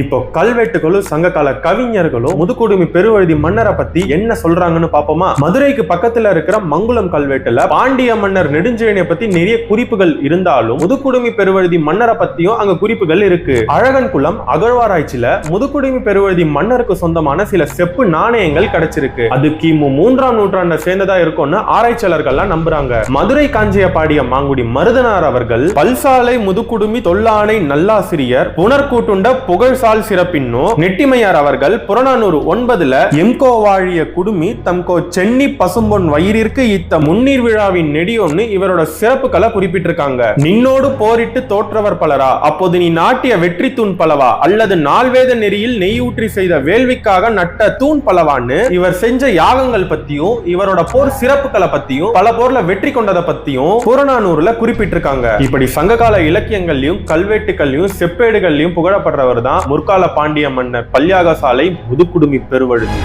இப்போ கல்வெட்டுகளும் சங்ககால கவிஞர்களும் முதுகுடுமி பெருவழுதி மன்னரை பத்தி என்ன சொல்றாங்கன்னு பாப்போமா மதுரைக்கு பக்கத்துல இருக்கிற மங்குளம் கல்வெட்டுல பாண்டிய மன்னர் நெடுஞ்செழியனை பத்தி நிறைய குறிப்புகள் இருந்தாலும் முதுகுடுமி பெருவழுதி மன்னரை பத்தியும் அங்க குறிப்புகள் இருக்கு. அழகன் குளம் அகழ்வாராய்ச்சியில முதுகுடுமி பெருவழுதி மன்னருக்கு சொந்தமான சில செப்பு நாணயங்கள் கிடைச்சிருக்கு. அது கிமு மூன்றாம் நூற்றாண்டை சேர்ந்ததா இருக்கும்னு ஆராய்ச்சியாளர்கள்லாம் நம்புறாங்க. மதுரை காஞ்சிய பாடிய மாங்குடி மருதனார் அவர்கள் பல்சாலை முதுகுடுமி தொல்லானை நல்லாசிரியர் புனர்கூட்டுண்ட புகழ் சால் சிறப்பின்னோ? நெட்டிமையார் அவர்கள் புறநானூறு ஒன்பதுல எம்கோ வாழிய குடுமி தம்கோ சென்னி பசும்பொன் வயிறிற்கு இத்த முன்னீர் விழாவின் நெடியோன்னு இவரோட சிறப்புகளை குறிப்பிட்டிருக்காங்க. நின்னோடு போரிட்டு தோற்றவர் பலரா? அப்போது நீ நாட்டிய வெற்றி தூண் பலவா? அல்லது நால்வேத நெறியில் நெய் ஊற்றி செய்த வேள்விக்காக நட்ட தூண் பலவான்னு? இவர் செஞ்ச யாகங்கள் பத்தியும் இவரோட போர் சிறப்புகளை பத்தியும் பல போர்ல வெற்றி கொண்டதை பத்தியும் புறநானூறுல குறிப்பிட்டிருக்காங்க. இப்படி சங்ககால இலக்கியங்கள்லயும் கல்வெட்டுகள்லயும் செப்பேடுகள்லயும் புகழப்படுறவர் தான் முற்கால பாண்டிய மன்னர் பல்யாக சாலை முதுக்குடுமி பெருவழுதி.